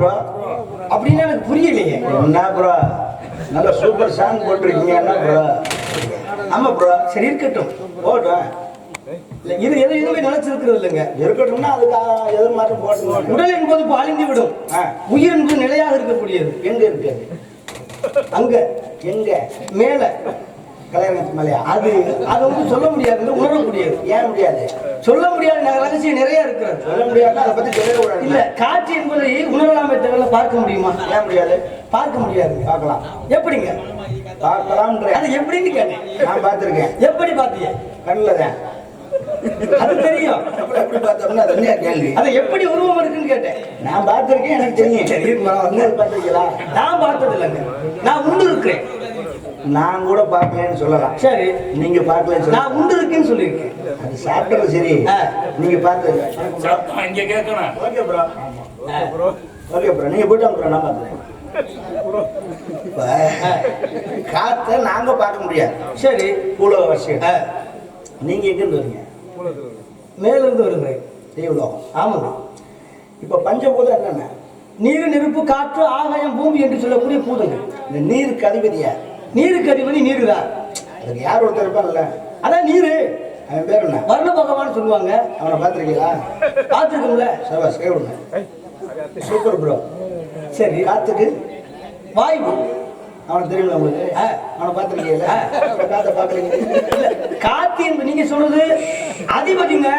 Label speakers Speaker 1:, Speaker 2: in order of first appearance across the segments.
Speaker 1: Bro
Speaker 2: அப்படின்னு எனக்கு புரியலையே.
Speaker 1: என்ன ப்ரோ நல்ல சூப்பர் சாங் போட்டிருக்கீங்க. என்ன ப்ரோ ஆமா ப்ரோ
Speaker 2: சரி இருக்கட்டும்.
Speaker 1: போட்டோம்
Speaker 2: இது எது எதுவுமே நினைச்சிருக்கிறது இல்லைங்க.
Speaker 1: இருக்கட்டும்னா அதுக்கு எது மாதிரி போட்டு
Speaker 2: உடல் என்பது அழிந்து விடும். உயிர் என்பது நிலையாக இருக்கக்கூடியது.
Speaker 1: எங்க இருக்கு?
Speaker 2: அங்க.
Speaker 1: எங்க?
Speaker 2: மேல.
Speaker 1: கல்யாணத்து மேலையா?
Speaker 2: அது அதை வந்து சொல்ல முடியாது உணரக்கூடியது
Speaker 1: ஏன் முடியாது
Speaker 2: சொல்ல முடியாத ரகசியம் நிறைய இருக்கிறது.
Speaker 1: சொல்ல முடியாதுன்னா அதை பத்தி சொல்ல கூடாது.
Speaker 2: இல்ல காட்சி என்பதை உணரலாமே தவிர பார்க்க முடியுமா?
Speaker 1: ஏன் முடியாது?
Speaker 2: பார்க்க முடியாது.
Speaker 1: பார்க்கலாம்.
Speaker 2: எப்படிங்க?
Speaker 1: பார்க்கலாம்ன்ற.
Speaker 2: அது எப்படின்னு கேட்டேன்
Speaker 1: நான் பார்த்திருக்கேன்.
Speaker 2: எப்படி பார்த்தீங்க
Speaker 1: கண்ணில் தான்
Speaker 2: அது தெரியும்.
Speaker 1: எப்படி பார்த்தோம்னா அது கேள்வி.
Speaker 2: அது எப்படி உருவம் இருக்குன்னு கேட்டேன்.
Speaker 1: நான் பார்த்திருக்கேன் எனக்கு தெரியும்.
Speaker 2: இருக்குமா?
Speaker 1: வந்து பார்த்திருக்கீங்களா?
Speaker 2: நான் பார்த்தது இல்லைங்க நான் உண்டு இருக்கிறேன்
Speaker 1: நான் கூட பார்க்கலன்னு சொல்லலாம்.
Speaker 2: சரி.
Speaker 1: நீங்க பார்க்கலன்னு
Speaker 2: நான் உண்டு இருக்கேன்னு சொல்லியிருக்கேன்.
Speaker 1: அது சாப்பிட்டது சரி. நீங்க பார்த்து.
Speaker 3: இங்க கேட்கணும்.
Speaker 1: ஓகே ப்ரோ ஓகே ப்ரோ நீங்க போயிட்டு ப்ரோ நான் பார்த்துறேன் இப்ப காத்த நாங்க பார்க்க முடியாது.
Speaker 2: சரி.
Speaker 1: பூலோ வருஷம் நீங்க எங்கிருந்து வரீங்க?
Speaker 2: மேல இருந்து வருகிறேன்.
Speaker 1: தேவலோகம்
Speaker 2: ஆமாங்க
Speaker 1: இப்ப பஞ்சபூதம் என்னென்ன?
Speaker 2: நீர் நெருப்பு காற்று ஆகாயம் பூமி என்று சொல்லக்கூடிய பூதங்கள்.
Speaker 1: இந்த நீருக்கு அதிபதியா
Speaker 2: நீருக்கு அதிபதி நீர் தான்
Speaker 1: அதுக்கு யார் ஒருத்தர் இருப்பான்ல
Speaker 2: அதான் நீரு.
Speaker 1: அவன் பேர் என்ன?
Speaker 2: வர்ண பகவான் சொல்லுவாங்க.
Speaker 1: அவனை பார்த்துருக்கீங்களா?
Speaker 2: பார்த்துருக்கோம்ல.
Speaker 1: சவா சேவன சூப்பர் ப்ரோ
Speaker 2: சரி.
Speaker 1: காத்துக்கு?
Speaker 2: வாயு
Speaker 1: அவனை தெரியுமில்ல உங்களுக்கு. அவனை பார்த்துருக்கீங்களா. காத்த பார்க்கலீங்க
Speaker 2: காத்து என்பது நீங்க சொல்றது அதிபதிங்க.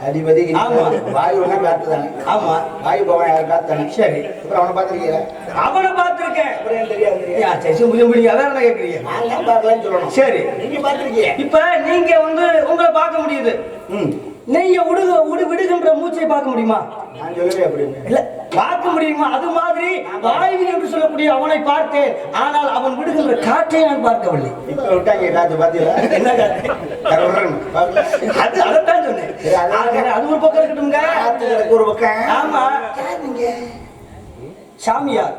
Speaker 1: அதிபதி
Speaker 2: ஆமா.
Speaker 1: வாயுனா காத்து தானே
Speaker 2: ஆமா.
Speaker 1: வாயு பவன் யார் காத்து தானே
Speaker 2: சரி.
Speaker 1: அப்புறம் அவனை பார்த்துருக்கீங்களா
Speaker 2: அவனை பார்த்திருக்கேன்.
Speaker 1: அப்புறம் ஏன் தெரியாது?
Speaker 2: சரி, முடிய முடிய வேற என்ன கேட்குறீங்க?
Speaker 1: நான் தான் பார்க்கலன்னு சொல்லணும்.
Speaker 2: சரி.
Speaker 1: நீங்க பார்த்துருக்கீங்க
Speaker 2: இப்ப நீங்க வந்து உங்களை பார்க்க முடியுது.
Speaker 1: ம்.
Speaker 2: நீங்க விடுக விடு விடுகின்ற மூச்சை பார்க்க முடியுமா? இல்ல பார்க்க முடியுமா? அது மாதிரி வாயுவில் என்று சொல்லக்கூடிய அவனை பார்த்தேன். ஆனால் அவன் விடுகின்ற காற்றை நான் பார்க்கவில்லை. அது அதைத்தான் சொன்னேன்.
Speaker 1: சரி, அது-
Speaker 2: ஒரு பக்கம் இருக்கட்டும்ங்க.
Speaker 1: ஒரு பக்கம்.
Speaker 2: ஆமா. சாமியார்.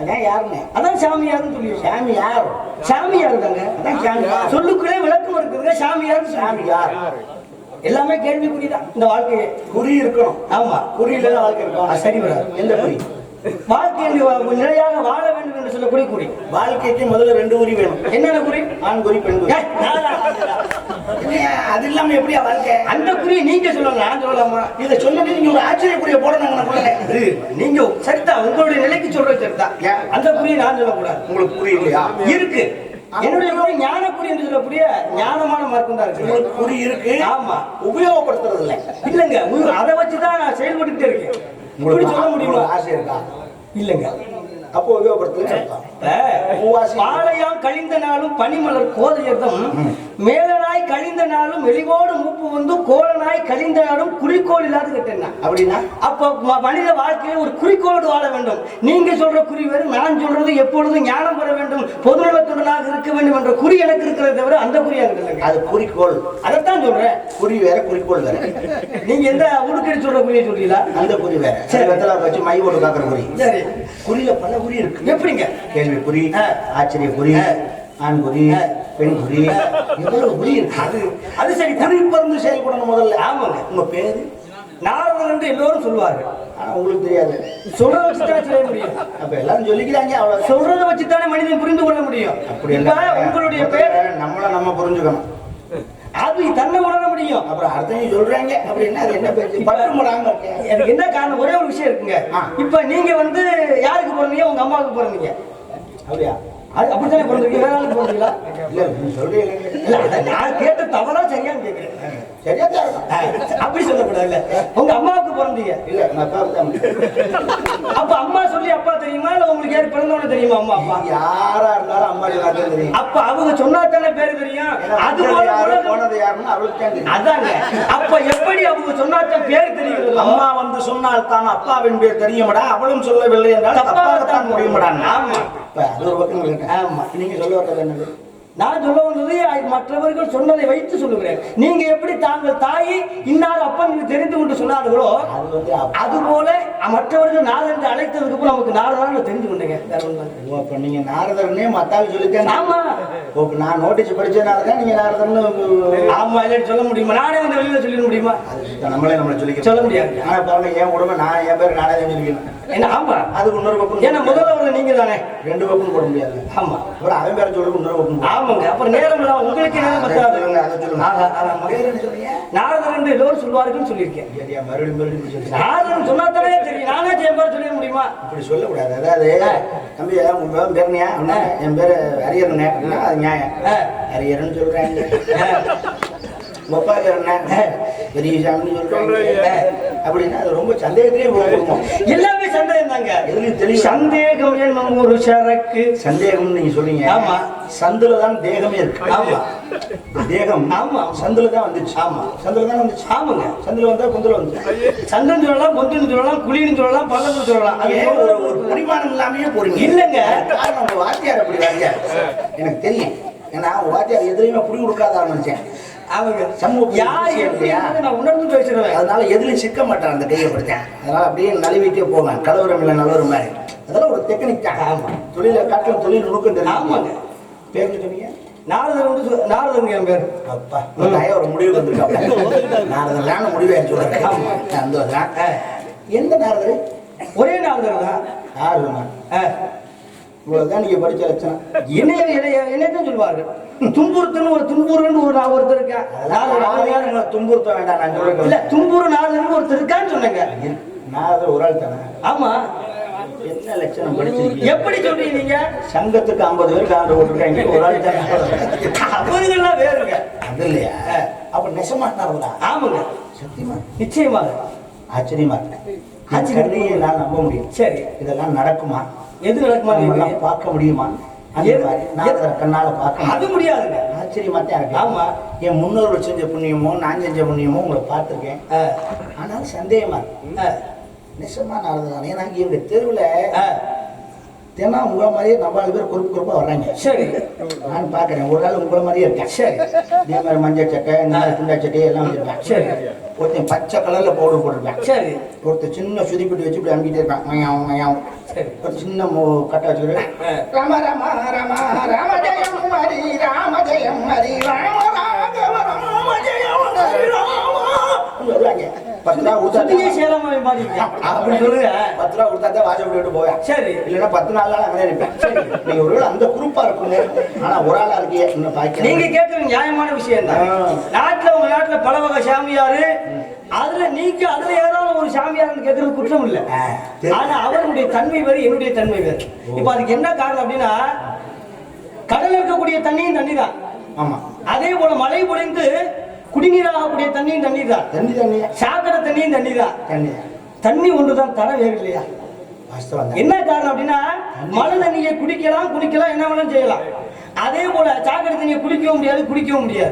Speaker 1: அதான் யாருங்க?
Speaker 2: அதான் சாமியார்னு சொல்லி
Speaker 1: சாமி யார்
Speaker 2: சாமியார் தாங்க.
Speaker 1: சாமியார்.
Speaker 2: சொல்லுக்குள்ளே விளக்கம் இருக்குதுங்க சாமியார்.
Speaker 1: சாமி
Speaker 2: எல்லாமே கேள்விக்குறிதான். இந்த வாழ்க்கையே.
Speaker 1: குறி இருக்கணும்.
Speaker 2: ஆமா.
Speaker 1: குறியில தான் வாழ்க்கை இருக்கும்
Speaker 2: சரி வராது.
Speaker 1: எந்த குறி?
Speaker 2: வாழ்க்கையில் நிலையாக வாழ வேண்டும் என்று சொல்லக்கூடிய குறி.
Speaker 1: வாழ்க்கைக்கு முதல்ல ரெண்டு குறி வேணும்.
Speaker 2: என்னென்ன குறி?
Speaker 1: ஆண் குறி பெண் குறி.
Speaker 2: நானா?
Speaker 1: அது இல்லாம எப்படியா வாழ்க்கை?
Speaker 2: அந்த குறி நீங்க சொல்லலாம் நான் சொல்லலாமா?
Speaker 1: இதை சொல்லிட்டு நீங்க ஒரு ஆச்சரிய குறிய போடணும் உனக்குள்ள
Speaker 2: இது நீங்க சரிதான். உங்களுடைய நிலைக்கு சொல்றது சரிதான்? அந்த குறியை நான் சொல்லக்கூடாது.
Speaker 1: உங்களுக்கு குறி இல்லையா
Speaker 2: இருக்கு. என்னுடைய என்று சொல்லக்கூடிய ஞானமான மார்க்கம் தான் இருக்கு.
Speaker 1: உங்களுக்கு குறி இருக்கு.
Speaker 2: ஆமா.
Speaker 1: உபயோகப்படுத்துறது இல்ல
Speaker 2: இல்லைங்க அதை வச்சு தான் நான் செயல்பட்டுட்டே இருக்கேன். இப்படி சொல்ல முடியுமா?
Speaker 1: ஆசை இருக்கா?
Speaker 2: இல்லைங்க.
Speaker 1: அப்போ.
Speaker 2: இப்ப பாளையம் கழிந்த நாளும் பனிமலர் கோதையர்தம் மேலனாய் வெளிவோடு மூப்பு வந்து கோலனாய் கழிந்த நாளும் குறிக்கோள் இல்லாத கேட்டேன்
Speaker 1: அப்படின்னா
Speaker 2: அப்போ மனித வாழ்க்கையில் ஒரு குறிக்கோளோடு வாழ வேண்டும். நீங்க சொல்ற குறி வேறு நான் சொல்றது எப்பொழுதும் ஞானம் பெற வேண்டும். பொதுநலத்துடனாக இருக்க வேண்டும் என்ற குறி எனக்கு இருக்கிறத தவிர அந்த குறி எனக்கு இல்லைங்க.
Speaker 1: அது குறிக்கோள்.
Speaker 2: அதைத்தான் சொல்றேன்.
Speaker 1: குறி வேற குறிக்கோள் வேற.
Speaker 2: நீங்க எந்த உடுக்கடி சொல்ற குறியை சொல்றீங்களா?
Speaker 1: அந்த குறி வேற.
Speaker 2: சரி.
Speaker 1: வெத்தலை வச்சு மை போட்டு காக்குற குறி.
Speaker 2: சரி.
Speaker 1: குறியில பல குறி இருக்கு.
Speaker 2: எப்படிங்க?
Speaker 1: கேள்வி குறி. ஆச்சரிய குறி. ஆண் குறி. பெண் குறி இருக்கு
Speaker 2: அது அது சரி
Speaker 1: பறந்து செயல்படணும் முதல்ல.
Speaker 2: ஆமாங்க
Speaker 1: உங்க பேரு?
Speaker 2: நாரதன் என்று எல்லோரும் சொல்வார்கள்.
Speaker 1: ஆனா உங்களுக்கு தெரியாது.
Speaker 2: சொல்றத வச்சுதானே சொல்ல முடியும்.
Speaker 1: அப்ப எல்லாரும் சொல்லிக்கிறாங்க அவ்வளவு
Speaker 2: சொல்றத வச்சுதானே மனிதன் புரிந்து கொள்ள முடியும்.
Speaker 1: அப்படி
Speaker 2: உங்களுடைய பேர்?
Speaker 1: நம்மள நம்ம புரிஞ்சுக்கணும்.
Speaker 2: அது தன்னை உணர முடியும்.
Speaker 1: அப்புறம் அடுத்தவங்க சொல்றாங்க. அப்படின்னா அது என்ன பேச்சு பட்டு முடாம இருக்கேன்
Speaker 2: எனக்கு என்ன காரணம்? ஒரே ஒரு விஷயம் இருக்குங்க. இப்ப நீங்க வந்து யாருக்கு பிறந்தீங்க? உங்க அம்மாவுக்கு பிறந்தீங்க.
Speaker 1: அப்படியா?
Speaker 2: அது அப்படித்தானே பிறந்தீங்க வேற ஆளுக்கு பிறந்தீங்களா
Speaker 1: இல்ல நீ சொல்றீங்க
Speaker 2: நான் கேட்ட தவறா சரியான்னு கேட்கிறேன்
Speaker 1: சரியா தான்
Speaker 2: அப்படி சொல்லக்கூடாதுல்ல. உங்க அம்மாவுக்கு பிறந்தீங்க.
Speaker 1: இல்ல தான்
Speaker 2: அப்ப அம்மா சொல்லி அப்பா தெரியுமா? இல்ல உங்களுக்கு யார் பிறந்தவன தெரியுமா அம்மா அப்பா?
Speaker 1: யாரா இருந்தாலும் அம்மா தெரியும்.
Speaker 2: அப்ப அவங்க சொன்னா தானே பேரு தெரியும்? அது போல
Speaker 1: யாருன்னு தெரியும்
Speaker 2: அதாங்க அப்ப எப்படி அவங்க சொன்னாத்தான் பேரு தெரிகிறது
Speaker 1: அம்மா வந்து சொன்னால் தான் அப்பாவின் பேர் தெரியுமடா அவளும் சொல்லவில்லை என்றால் தப்பாகத்தான் முடியுமடா
Speaker 2: ஆமா.
Speaker 1: இப்ப அது ஒரு பக்கம் இருக்கட்டும்.
Speaker 2: ஆமா.
Speaker 1: நீங்க சொல்ல வர்றது என்னது
Speaker 2: நான் சொல்ல வந்தது மற்றவர்கள் சொன்னதை வைத்து சொல்லுகிறேன். நீங்க எப்படி தாங்கள் தாயை இன்னார் அப்பன் தெரிந்து கொண்டு சொன்னார்களோ
Speaker 1: அது
Speaker 2: போல மற்றவர்கள் என்று அழைத்ததுக்கு அப்புறம் நமக்கு நாரதான் தெரிந்து கொண்டேங்க.
Speaker 1: அப்ப நீங்க நாரதர்னே மத்தாள் சொல்லிட்டேன்
Speaker 2: ஆமா.
Speaker 1: இப்ப நான் நோட்டீஸ் படிச்சதுனால தான் நீங்க நாரதர்னு
Speaker 2: ஆமா இல்லைன்னு சொல்ல முடியுமா? நானே வந்து வெளியில சொல்லிட முடியுமா?
Speaker 1: நம்மளே நம்மளை சொல்லிக்கிறோம்
Speaker 2: சொல்ல முடியாது.
Speaker 1: ஆனா பாருங்க என் உடம்பு நான் என் பேர் நானே சொல்லிக்கிறேன். அதுக்கு இன்னொரு பக்கம்
Speaker 2: ஏன்னா முதல்ல வர நீங்க தானே?
Speaker 1: ரெண்டு பக்கம் போட முடியாது.
Speaker 2: ஆமா.
Speaker 1: அப்புறம் அவன் பேர சொல்லுக்கு இன்னொரு பக்கம்.
Speaker 2: ஆமாங்க. அப்புறம் நேரம் இல்ல, உங்களுக்கு நேரம் பத்தாது? நாரதர் என்று எல்லோரும் சொல்வார்கள்னு சொல்லியிருக்கேன்.
Speaker 1: மறுபடியும் மறுபடியும்.
Speaker 2: நாரதன் சொன்னா தானே தெரியும். நானே என் பேர் சொல்லிட முடியுமா?
Speaker 1: இப்படி சொல்லக்கூடாது. அதாவது தம்பி உங்க பேர் அப்படின்னா, என் பேரு ஹரியர்னே அப்படின்னா அது நியாயம். ஹரியர்னு என்ன பெரிய சொல்றாங்க அப்படின்னா அது ரொம்ப சந்தேகத்திலே போகும்
Speaker 2: எல்லாமே சந்தேகம் தாங்க
Speaker 1: எதுலயும் தெளிவா
Speaker 2: சந்தேகம் என்னும் ஒரு சரக்கு.
Speaker 1: சந்தேகம்னு நீங்க சொல்றீங்க.
Speaker 2: ஆமா.
Speaker 1: சந்துல தான் தேகமே இருக்கு.
Speaker 2: ஆமா.
Speaker 1: தேகம்.
Speaker 2: ஆமா.
Speaker 1: சந்துல தான் வந்துச்சு.
Speaker 2: ஆமா.
Speaker 1: சந்துல தான் வந்துச்சு.
Speaker 2: ஆமாங்க.
Speaker 1: சந்துல வந்தா குந்துல வந்துச்சு.
Speaker 2: சந்தன் சொல்லலாம் பொந்துன்னு சொல்லலாம் குழின்னு சொல்லலாம் பள்ளம்னு சொல்லலாம் அது
Speaker 1: ஒரு ஒரு பரிமாணம் இல்லாமயே போறீங்க.
Speaker 2: இல்லைங்க.
Speaker 1: உங்க வாத்தியார் அப்படி வாத்தியார்? எனக்கு தெரியும். ஏன்னா வாத்தியார் எதுலையுமே புடி கொடுக்காத நினைச்சேன்.
Speaker 2: அவங்க
Speaker 1: சமூக
Speaker 2: யார்
Speaker 1: விஷயம்
Speaker 2: எப்படி
Speaker 1: இல்லையா?
Speaker 2: இருக்குன்னு நான் உணர்ந்து பேசுறேன்
Speaker 1: அதனால எதுலையும் சிக்க மாட்டேன் அந்த கையை படித்தேன் அதனால அப்படியே நழுவிட்டே போவேன். கலவரம் இல்லை நல்லவரம் மாதிரி. அதெல்லாம் ஒரு டெக்னிக் தான்.
Speaker 2: ஆமா.
Speaker 1: தொழில காட்டிலும் தொழில் நுணுக்கம் தெரியும்
Speaker 2: ஆமாங்க.
Speaker 1: பேர் சொன்னீங்க
Speaker 2: நாரதர் வந்து நாரதருங்க என் பேர்.
Speaker 1: அப்பா ஒரு தாயா ஒரு முடிவு வந்திருக்காங்க நாரதெல்லாம் முடிவு ஆச்சு சொல்றேன் அந்த. எந்த நாரதர்?
Speaker 2: ஒரே நாரதர் தான். ஆ.
Speaker 1: இவ்வளவுதான் நீங்க படிச்ச லட்சணம்.
Speaker 2: என்னைய என்னையதான் சொல்வார்கள் துன்புறுத்துன்னு ஒரு துன்புறுன்னு ஒரு நான் ஒருத்தர் இருக்கேன்
Speaker 1: உங்களை துன்புறுத்த வேண்டாம் நான்
Speaker 2: இல்ல
Speaker 1: சொல்றேன்
Speaker 2: தும்புரு நாரதர்னு ஒருத்தர் இருக்கான்னு சொன்னேங்க.
Speaker 1: நாரதர் ஒரு ஆள் தானே?
Speaker 2: ஆமா.
Speaker 1: என்ன லட்சணம் படிச்சிருக்கீங்க?
Speaker 2: எப்படி சொல்றீங்க
Speaker 1: சங்கத்துக்கு ஐம்பது பேருக்கு ஆண்டு போட்டிருக்காங்க ஒரு ஆள் தானே?
Speaker 2: அவங்கெல்லாம் வேறுங்க.
Speaker 1: அது இல்லையா? அப்ப நெசமா நாரதா
Speaker 2: ஆமாங்க.
Speaker 1: சத்தியமா?
Speaker 2: நிச்சயமாக.
Speaker 1: ஆச்சரியமா இருக்கு.
Speaker 2: ஆச்சரியம்.
Speaker 1: நான் நம்ப முடியும்.
Speaker 2: சரி.
Speaker 1: இதெல்லாம் நடக்குமா?
Speaker 2: எது நடக்குமா நீங்க?
Speaker 1: பார்க்க முடியுமா?
Speaker 2: எது-
Speaker 1: மாதிரி நாரதரை கண்ணால பார்க்க
Speaker 2: அது. முடியாதுங்க.
Speaker 1: ஆச்சரியமா தான் இருக்கு.
Speaker 2: ஆமா.
Speaker 1: என் முன்னோர்கள் செஞ்ச புண்ணியமோ நான் செஞ்ச புண்ணியமோ உங்களை பார்த்துருக்கேன்.
Speaker 2: ஆ,
Speaker 1: ஆனாலும் சந்தேகமா இருக்கு. நிஜமா நாரதான் ஏன்னா எங்க தெருவில். தினம் உங்களை மாதிரியே நாலு பேர் குறுப்பு குறுப்பா வர்றாங்க.
Speaker 2: சரி.
Speaker 1: நான் பார்க்கறேன். ஒரு நாள் உங்களை மாதிரியே இருக்கேன்.
Speaker 2: சரி.
Speaker 1: இதே மாதிரி மஞ்சள் சட்டை இந்த மாதிரி குண்டா சட்டை எல்லாம் வச்சிருப்பேன்
Speaker 2: சரி.
Speaker 1: ஒருத்தன் பச்சை கலர்ல பவுடர் போட்டிருப்பேன்
Speaker 2: சரி.
Speaker 1: ஒருத்தன் சின்ன சுதிப்பிட்டு வச்சு இப்படி அம்பிட்டே இருப்பான். மயம்
Speaker 2: சரி.
Speaker 1: ஒரு சின்ன மு- கட்டை வச்சுக்கிட்டு. ராம ராம ராம ராம ஜெயம் ஹரி ராம ஜெயம் ஹரி ராம ராம ஜெயம் ஹரி ராம பத்து ரூபா
Speaker 2: சுத்தியே
Speaker 1: கொடுத்தா
Speaker 2: சேராம மாதிரி அப்படி சொல்லுங்க.
Speaker 1: பத்து ரூபா கொடுத்தா தான் வாசப்படி விட்டு போவேன்.
Speaker 2: சரி.
Speaker 1: இல்லைன்னா பத்து நாள் அங்கே சரி. நீங்க ஒருவேளை அந்த குரூப்பா இருக்குங்க. ஆனா ஒரு ஆளா இருக்கீங்க. இன்னும் பாய்க்க
Speaker 2: நீங்க கேட்கறது நியாயமான விஷயம் தான். நாட்டுல உங்க நாட்டுல பல வகை சாமியாரு. அதுல நீங்க அதுல ஏதாவது ஒரு சாமியார்னு கேட்கறது குற்றம் இல்ல. ஆனா அவருடைய தன்மை வேறு என்னுடைய தன்மை வேறு. இப்ப அதுக்கு என்ன காரணம் அப்படின்னா கடல்ல இருக்கக்கூடிய தண்ணியும் தண்ணி தான்
Speaker 1: ஆமா.
Speaker 2: அதே போல மழை பொழிந்து குடிநீராகக்கூடிய தண்ணியும் தண்ணி தான்
Speaker 1: தண்ணி தண்ணி.
Speaker 2: சாக்கடை தண்ணியும் தண்ணி தான்
Speaker 1: தண்ணி.
Speaker 2: தண்ணி ஒன்றுதான் தர வேறு இல்லையா
Speaker 1: வாஸ்தவம் தான்.
Speaker 2: என்ன காரணம் அப்படின்னா மழை தண்ணியை குடிக்கலாம் குடிக்கலாம் என்ன வேணாலும் செய்யலாம். அதே போல சாக்கடை தண்ணியை குடிக்கவும் முடியாது குடிக்கவும் முடியாது.